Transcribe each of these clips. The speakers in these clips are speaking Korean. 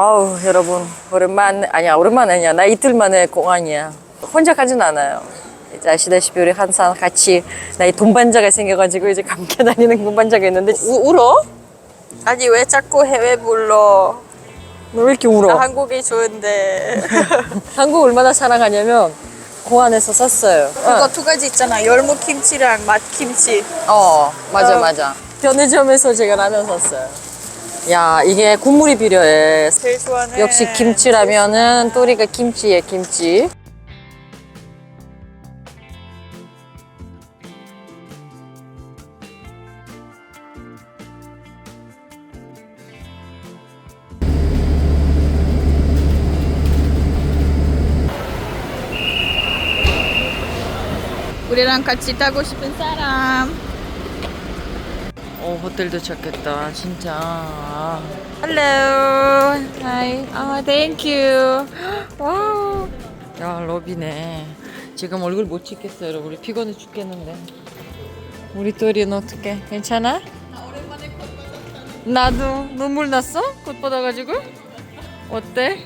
아우 여러분 오랜만 아니야 오랜만 아니야 나 이틀 만에 공항이야 혼자 가진 않아요 이제 아시다시피 우리 항상 같이 나의 동반자가 생겨가지고 이제 함께 다니는 동반자가 있는데 우, 울어? 아니 왜 자꾸 해외 불러? 너 왜 이렇게 울어? 나 한국이 좋은데. 한국 얼마나 사랑하냐면 공항에서 샀어요 그거 두 가지 있잖아. 열무 김치랑 맛 김치. 어 맞아 어. 맞아 편의점에서 제가 라면 샀어요 야 이게 국물이 필요해 제일 좋아하는. 역시 김치라면은 또리가 김치에 김치 우리랑 같이 타고 싶은 사람. 어 호텔 도착했다 진짜. Hello. Hi. 아 thank you. 와우 야 러비네. 지금 얼굴 못 찍겠어요 여러분. 우리 피곤해 죽겠는데. 우리 또리는 어떡해? 괜찮아? 나도 눈물 났어? 꽃 받아가지고? 어때?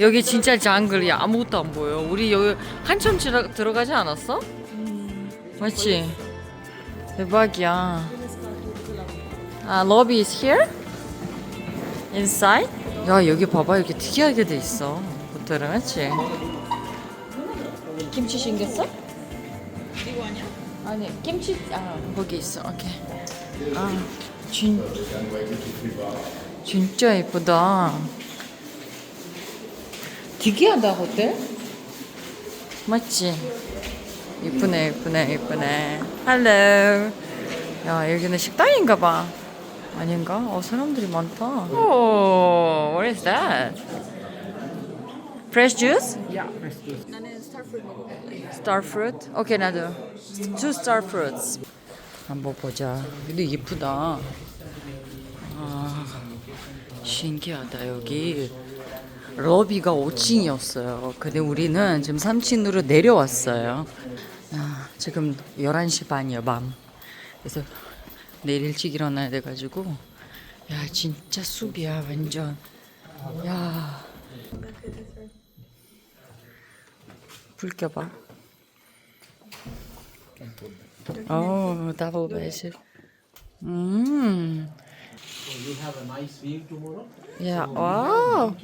여기 진짜 장글이야. 아무것도 안 보여. 우리 여기 한참 지나, 들어가지 않았어? 맞지? 대박이야 아, lobby is here? Inside? 야, 여기 봐봐. 이렇게 특이하게 돼 있어. 호텔은, 그치? 김치 생겼어? 이거 아니야? 아니, 김치, 아, 거기 있어. 오케이. 아, 진, 진짜 예쁘다. 특이하다, 호텔? 맞지? 예쁘네, 예쁘네, 예쁘네. 할로. 야, 여기는 식당인가 봐. 아닌가? 어, 사람들이 많다. 오, what is that? Fresh juice? 먹어볼래. Star fruit? 오케이, 나도. Two star fruits. 한번 보자. 근데 예쁘다. 아, 신기하다, 여기. 러비가 5층이었어요. 근데 우리는 지금 3층으로 내려왔어요. 아, 지금 11시 반이에요, 밤. 그래서 내일 일찍 일어나야 돼가지고. 야, 진짜 숲이야, 완전. 야. 불 켜봐. 어, 더블 베슬. 음. 야, 와.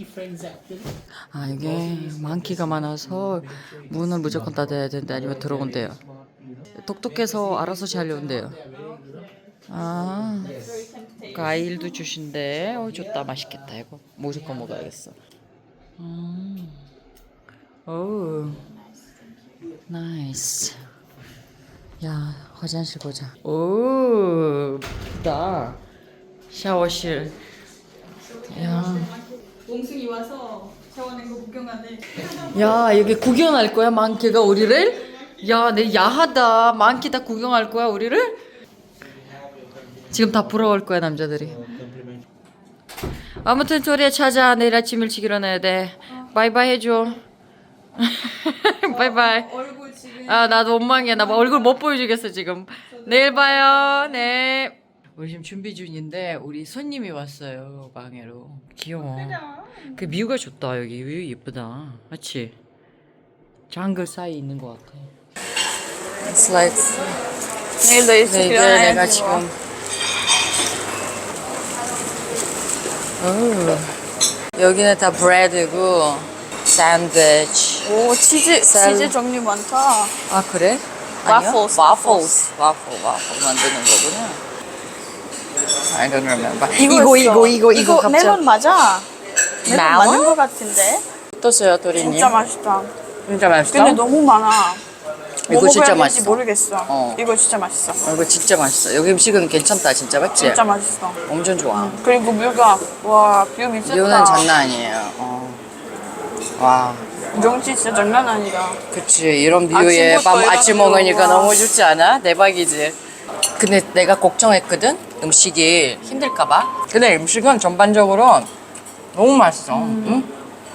아, 이게 많기가 많아서 문을 무조건 닫아야 된다 아니면 들어온대요. 똑똑해서 알아서 잘 온대요. 아, 과일도 주신대. 어, 좋다. 맛있겠다. 이거 무조건 먹어야겠어. 음. 오, 나이스. 야, 화장실 보자. 오, 나 샤워실. 야. 몽승이 와서 샤워하는 거 구경하네. 야 여기 구경할 거야 만키가 우리를? 야 내 야하다 만키 다 구경할 거야 우리를? 지금 다 부러울 거야 남자들이. 아무튼 조리에 찾아 내일 아침 일찍 일어나야 돼. 바이바이 해줘. 바이바이. 얼굴 지금. 아 나도 원망이야. 나 얼굴 못 보여주겠어 지금. 내일 봐요. 네. 우리 지금 준비 중인데 우리 손님이 왔어요 방에로. 귀여워. 그 뮤가 좋다 여기. 뮤 예쁘다. 맞지? 장글 사이 있는 것 같아. 슬라이드 내일도 일찍 네. 내가 뭐. 지금 오, 여기는 다 브레드고 샌드위치 오 치즈 쌀. 치즈 종류 많다. 아 그래? Waffles, 와플 와플 만드는 거구나 I don't remember 이거. 이거 이거 이거 이거 갑자기 멜론 맞아. 멜론 멜론? 맞는 거 같은데. 어떠세요 도리님? 진짜 맛있다. 진짜 맛있어? 근데 너무 많아. 뭐 이거 진짜 먹어야 될지 맛있어. 모르겠어. 어. 이거 진짜 맛있어. 어, 이거 진짜 맛있어 여기 음식은 괜찮다 진짜 맞지? 진짜 맛있어. 엄청 좋아 그리고 뮤가 와뷰 미쳤다. 뷰는 장난 아니에요 어. 와 경치 진짜 장난 아니다. 그치 이런 뷰에 아침부터 밤 이런 아침 뷰. 먹으니까 와. 너무 좋지 않아? 대박이지 근데 내가 걱정했거든 음식이 힘들까봐 근데 음식은 전반적으로 너무 맛있어 응?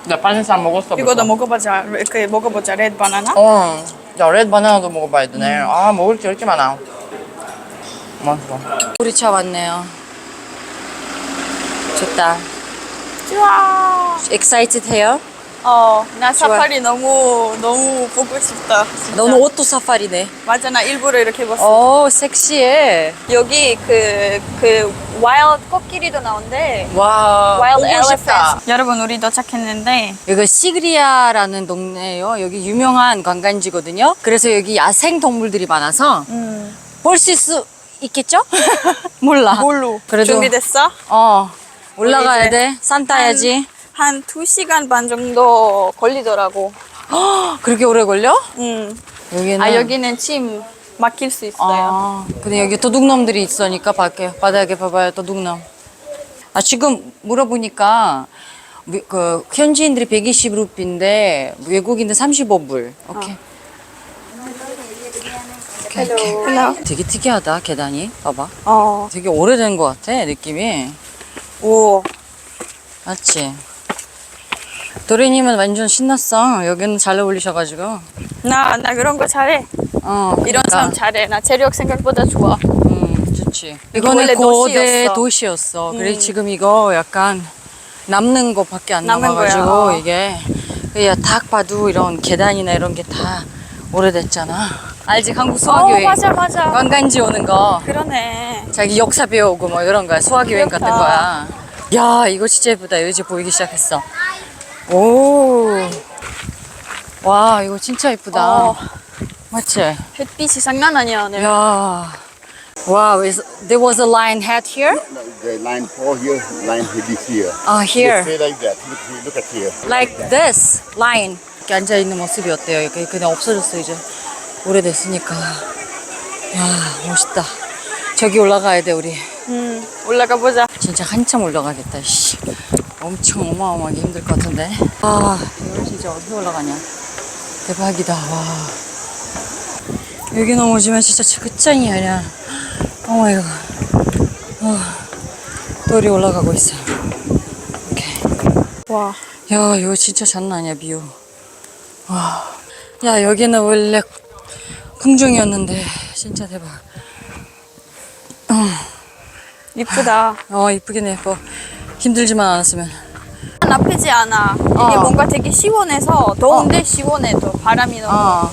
나안 먹었어 이거도 벌써. 먹어보자. 이렇게 먹어보자. 레드 바나나. 어, 야, 레드 바나나도 먹어봐야 되네. 아, 먹을 게 이렇게 많아. 맛있어. 우리 차 왔네요. 좋다. 좋아. excited 해요? 어, 나 좋아. 사파리 너무 너무 보고 싶다. 진짜. 너는 옷도 사파리네. 맞아, 나 일부러 이렇게 입었어. 어, 섹시해. 여기 그, 그, 와일드 코끼리도 나온대. 와, 와일드 보고 싶다. 엘리펀트. 여러분, 우리 도착했는데, 여기 시그리아라는 동네예요. 여기 유명한 관광지거든요. 그래서 여기 야생 동물들이 많아서 음, 볼 수 있겠죠? 몰라. 뭘로? 그래도- 준비됐어? 어, 올라가야 이제 돼. 산 따야지. 한 2시간 반 정도 걸리더라고. 헉, 그렇게 오래 걸려? 음. 여기는. 아, 여기는 침 막힐 수 있어요. 아, 근데 여기 도둑놈들이 있으니까 밖에 바닥에 봐봐요 도둑놈. 아 지금 물어보니까 미- 그 현지인들이 120 루피인데 외국인들 35불. 오케이. 오케이. 되게 특이하다 계단이. 봐봐. 어. 되게 오래된 것 같아 느낌이. 오. 맞지? 도리님은 완전 신났어. 여기는 잘 어울리셔가지고. 나, 나 그런 거 잘해. 어. 이런 그러니까. 사람 잘해. 나 체력 생각보다 좋아. 음, 좋지. 이거는 원래 고대 도시였어. 도시였어. 그래 음. 지금 이거 약간 남는 거밖에 안 남은 남아가지고 거야. 어. 이게 그냥 딱 봐도 이런 계단이나 이런 게 다 오래됐잖아. 알지? 한국 어, 수학여행 맞아, 맞아. 관광지 오는 거. 그러네. 자기 역사 배우고 뭐 이런 거야. 수학여행 같은. 거야. 야 이거 진짜 예쁘다. 이제 보이기 시작했어. 오. 와 이거 진짜 예쁘다. 어, 맞지? 햇빛이 장난 아니야, 오늘. 야. Wow, is, there was a lion head here? The line four here, line this here. Ah, here. stay like that. Look, here, look at here. Like this, lion. 이렇게 앉아 있는 모습이 어때요? 이렇게 그냥 없어졌어, 이제. 오래됐으니까. 야, 멋있다. 저기 올라가야 돼, 우리. 음, 올라가 보자. 진짜 한참 올라가겠다, 씨. 엄청 어마어마하게 힘들 것 같은데. 아, 이거 진짜 어떻게 올라가냐. 대박이다, 와. 여기 넘어지면 진짜 끝장이야, 그냥. 어머, 이거. 어, 돌이 올라가고 있어. 오케이. 와. 야, 이거 진짜 장난 아니야, 뷰. 와. 야, 여기는 원래 궁중이었는데, 진짜 대박. 이쁘다. 어, 이쁘긴 해. 뭐, 힘들지만 않았으면. 나쁘지 않아. 이게 어. 뭔가 되게 시원해서 더운데 시원해 또 바람이 너무 어,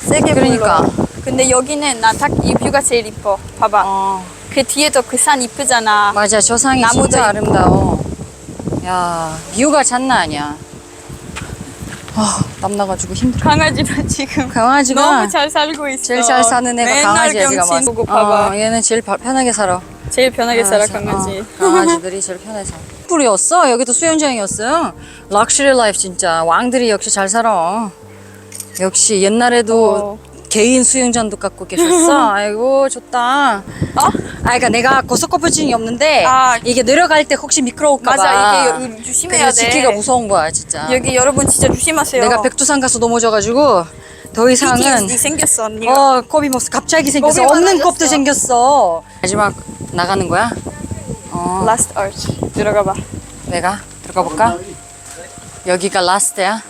세게 그러니까. 불러. 근데 여기는 나 딱 이 뷰가 제일 이뻐. 봐봐. 어. 그 뒤에도 그 산 이쁘잖아. 맞아, 저 상이 나무도 진짜 있고. 아름다워. 야, 뷰가 장난 아니야. 아, 땀 나가지고 힘들어. 강아지가 지금 강아지가 너무 잘 살고 있어. 제일 잘 사는 애가 맨날 지금 병신 와서. 보고 봐봐. 어, 얘는 제일 바- 편하게 살아. 제일 편하게 살아 강아지. 강아지. 어, 강아지들이 제일 편해서. 뿌리였어. 여기도 수영장이었어요. 럭셔리 라이프 진짜. 왕들이 역시 잘 살아. 역시 옛날에도 어. 개인 수영장도 갖고 계셨어. 아이고 좋다. 어? 아, 그러니까 내가 고소꺼풀증이 없는데 아. 이게 내려갈 때 혹시 미끄러울까 봐. 맞아 이게 여- 조심해야 그래서 돼. 지키기가 무서운 거야 진짜. 여기 여러분 진짜 조심하세요. 내가 백두산 가서 넘어져가지고 더 이상은 PTSD 생겼어 언니가. 어뭐 갑자기 생겼어. 겁이 없는 kop도 생겼어. 마지막 나가는 거야? 어. Last Arch 들어가 봐. 내가 들어가 볼까? 여기가 라스트야.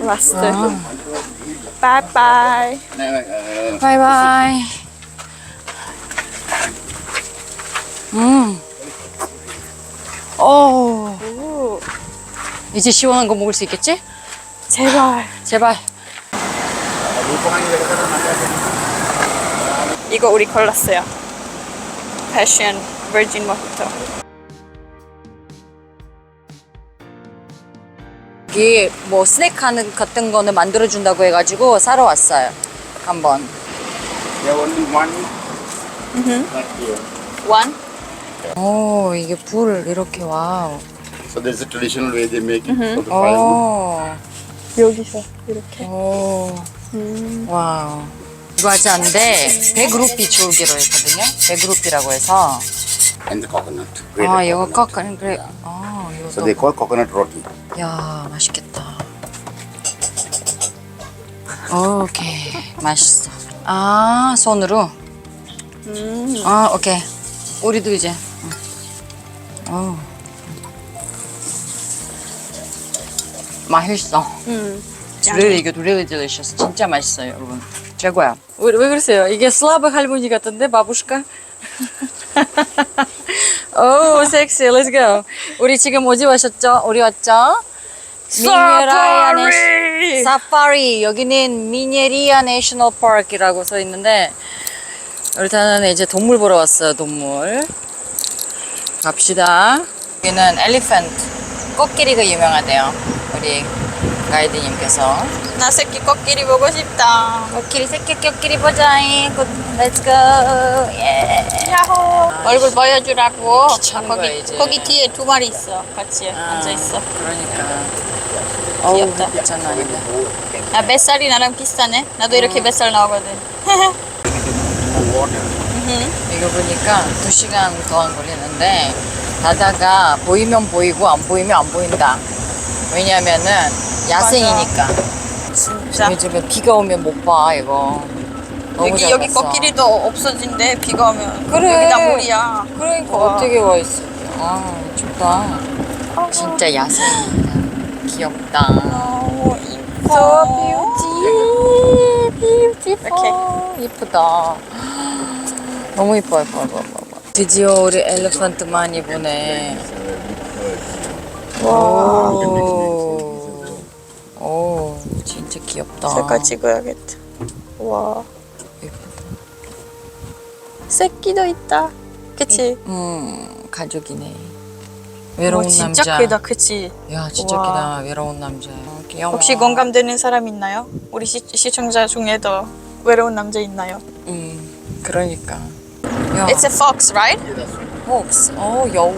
Last. 아. 바이바이. 바이바이. 음. 오. 오, 이제 시원한 거 먹을 수 있겠지? 제발. 제발. 이거 우리 골랐어요. Passion Virgin Mojito. 여기 뭐 스낵 하는 같은 거는 만들어 준다고 해가지고 사러 왔어요. 한번. There only one. Not here. One. 오 이게 불 이렇게 와우. So there's a traditional way they make it Mm-hmm. for the firewood. 오. 여기서 이렇게. 오. 와우. 이거 하지 않는데 100루피 줄기로 했거든요. 100루피라고 해서. And the coconut. 아 grated 이거 coconut. 깎아는 그래. 아 So 이거 they call coconut roti. 야 맛있겠다. 오케이 맛있어. 아 손으로. 음. 아 오케이. 우리도 이제. 응. 어. 맛있어. 음. really good, really delicious. 진짜 맛있어요, 여러분. 최고야. 왜, 왜 그러세요? 이게 슬라브 할머니 같은데, 바부시카? 오, 섹시. Let's go. 우리 지금 어디 왔었죠? 우리 왔죠? 내시- 사파리. 여기는 미네리아 내셔널 파크이라고 써 있는데 일단은 이제 동물 보러 왔어요. 동물. 갑시다. 여기는 엘리펀트. 코끼리가 유명하대요. 우리 가이드님께서. 나 새끼 코끼리 보고 싶다. 코끼리 새끼 코끼리 보자잉. Let's go. 예. 야호. 얼굴 보여주라고. 귀찮은 거기 거야, 이제. 거기 뒤에 두 마리 있어. 같이 아, 앉아 있어. 그러니까. 귀엽다. 괜찮아 아닌데. 아 뱃살이 나랑 비슷하네. 나도 이렇게 뱃살 나오거든. 이거 보니까 2시간 동안 걸리는데 바다가 보이면 보이고 안 보이면 안 보인다. 왜냐면은 야생이니까. 진짜. 요즘에 비가 오면 못 봐, 이거. 너무 여기 잘 여기. 코끼리도 없어진대. 비가 오면. 그래. 여기 다 물이야. 그러니까 와. 어떻게 와 있어. 아, 좋다. 진짜 야생이다. 귀엽다. 너무 이뻐. Beauty, 이렇게. 이쁘다. 너무 이뻐, 이뻐, 이뻐, 이뻐. 드디어 우리 엘리펀트 많이 보네. 오, 오, 진짜 귀엽다. 색깔 찍어야겠다. 와. 새끼도 있다. 그치? 음, 가족이네. 외로운 와, 남자. 진짜 크다. 그치? 야, 진짜 와. 크다. 외로운 남자. 어, 귀여워. 혹시 공감되는 사람 있나요? 우리 시, 시청자 중에도 외로운 남자 있나요? 음, 그러니까. 야. It's a fox, right? 폭스. 어, 여우.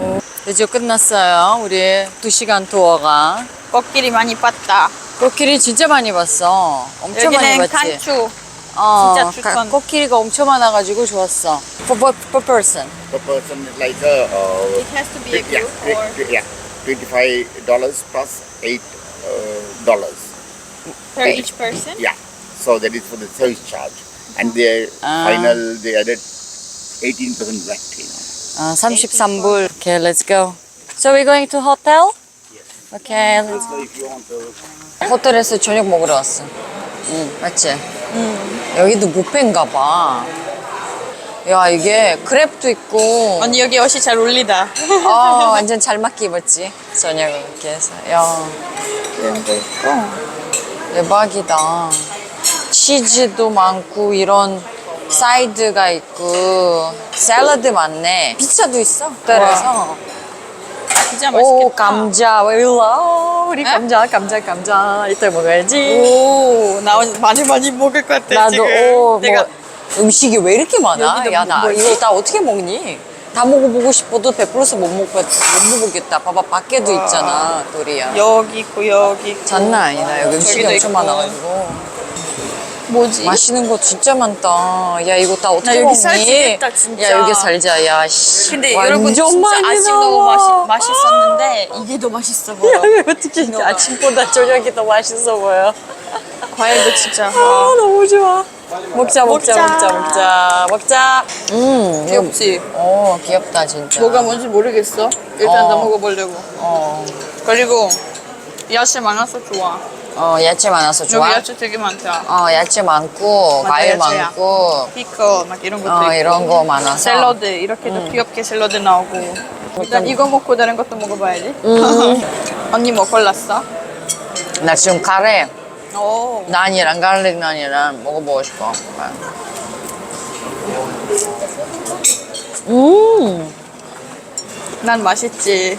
오. 드디어 끝났어요. 우리 두 시간 투어가. 코끼리 많이 봤다. 코끼리 진짜 많이 봤어. 엄청 많이 여기는 봤지. 간추. 어, 진짜 추천. 가- 코끼리가 엄청 많아가지고 좋았어. For, for, for person. Per person is like a, uh, It has to be a yeah, group tw- or tw- yeah, twenty-five dollars plus eight uh, dollars. per each person? Yeah, so that is for the service charge, and the Ah. final they added eighteen percent VAT. You know. 어, 33불. Okay, let's go. So we're going to hotel? To. 호텔에서 저녁 먹으러 왔어. 응, 맞지? 응. 여기도 뷔페인가 봐. 야, 이게 크랩도 있고. 언니 여기 옷이 잘 어울리다. 어, 완전 잘 맞게 입었지. 저녁을 이렇게 해서. 야, 이런 거 있고. 대박이다. 치즈도 많고, 이런 사이드가 있고, 샐러드 많네. 피자도 있어. 호텔에서. 진짜 맛있겠다. 오, 감자. 왜 일로? 우리 감자, 감자, 감자. 이따 먹어야지. 오, 나 많이 많이 먹을 것 같아 나도, 지금. 오, 내가 뭐, 음식이 왜 이렇게 많아? 여기도 야, 나 뭐지? 이거 다 어떻게 먹니? 다 먹어보고 싶어도 배불러서 못 먹겠, 못 먹겠다. 봐봐, 밖에도 있잖아, 도리야. 여기 있고 여기 있고. 장난 아니다. 여기 음식이 엄청 있고. 많아가지고. 뭐지? 맛있는 거 진짜 많다. 야, 이거 다 어떻게 여기 먹니? 살찌겠다, 진짜. 야, 여기 살자. 야, 씨. 근데 여러분 진짜 아침. 너무 맛있, 맛있었는데 이게 더 맛있어 보여. 어떻게 이제 아침보다 저녁이 더 맛있어 보여. 과일도 진짜. 아, 너무 좋아. 먹자, 먹자, 먹자. 먹자, 먹자. 음, 이거- 귀엽지? 어, 귀엽다, 진짜. 뭐가 뭔지 모르겠어. 일단 어. 다 먹어보려고. 어, 그리고 야채 많아서 좋아. 어, 야채 많아서 좋아. 여기 야채 되게 많다. 어, 야채 많고, 맞아, 과일 야채야. 많고, 피클 막 이런 것도 어, 있고. 이런 거 많아서. 샐러드 이렇게도 귀엽게 샐러드 나오고. 일단 이거 먹고 다른 것도 먹어봐야지. 언니 뭐 골랐어? 나 지금 카레, 오. 난이랑 갈릭 난이랑 먹어보고 싶어. 음, 난 맛있지.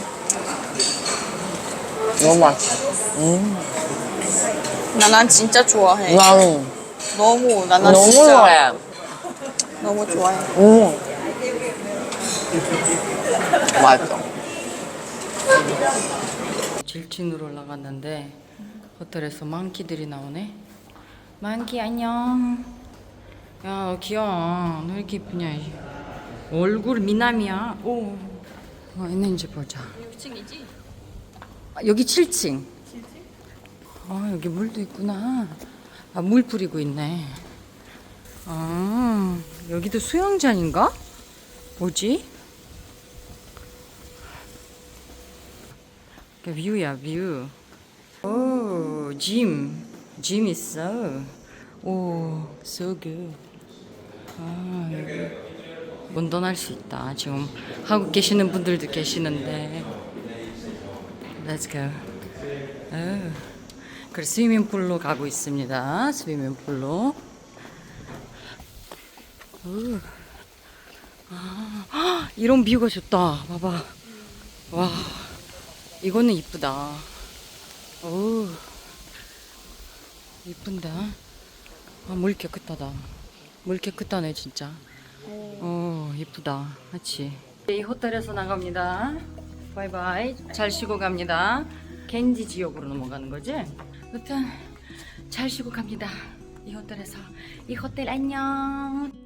너무 맛있어. 나난 진짜 좋아해. 나는 너무 나난 너무 진짜 좋아해. 너무 좋아해. 음. 맛있어. 7층으로 올라갔는데 호텔에서 망키들이 나오네. 망키 안녕. 야, 너 귀여워. 너 이렇게 이쁘냐? 이. 얼굴 미남이야. 오. 뭐 있는지 보자. 6층이지? 아, 여기 7층. 아, 여기 물도 있구나. 아, 물 뿌리고 있네. 아, 여기도 수영장인가? 뭐지? 그 뷰야, 뷰. 오, 짐. 짐 있어. 오, so good. 아, 여기. 운동할 수 있다. 지금 한국 계시는 분들도 계시는데. Let's go. 어. 그래 스위밍풀로 가고 있습니다. 스위밍풀로. 어. 아, 헉, 이런 뷰가 좋다. 봐봐. 와, 이거는 이쁘다. 오, 이쁜다. 아, 물 깨끗하다. 물 깨끗하네, 진짜. 오, 이쁘다. 그치? 이 호텔에서 나갑니다. 바이바이. 잘 쉬고 갑니다. 겐지 지역으로 넘어가는 거지? 아무튼, 잘 쉬고 갑니다. 이 호텔에서. 이 호텔 안녕.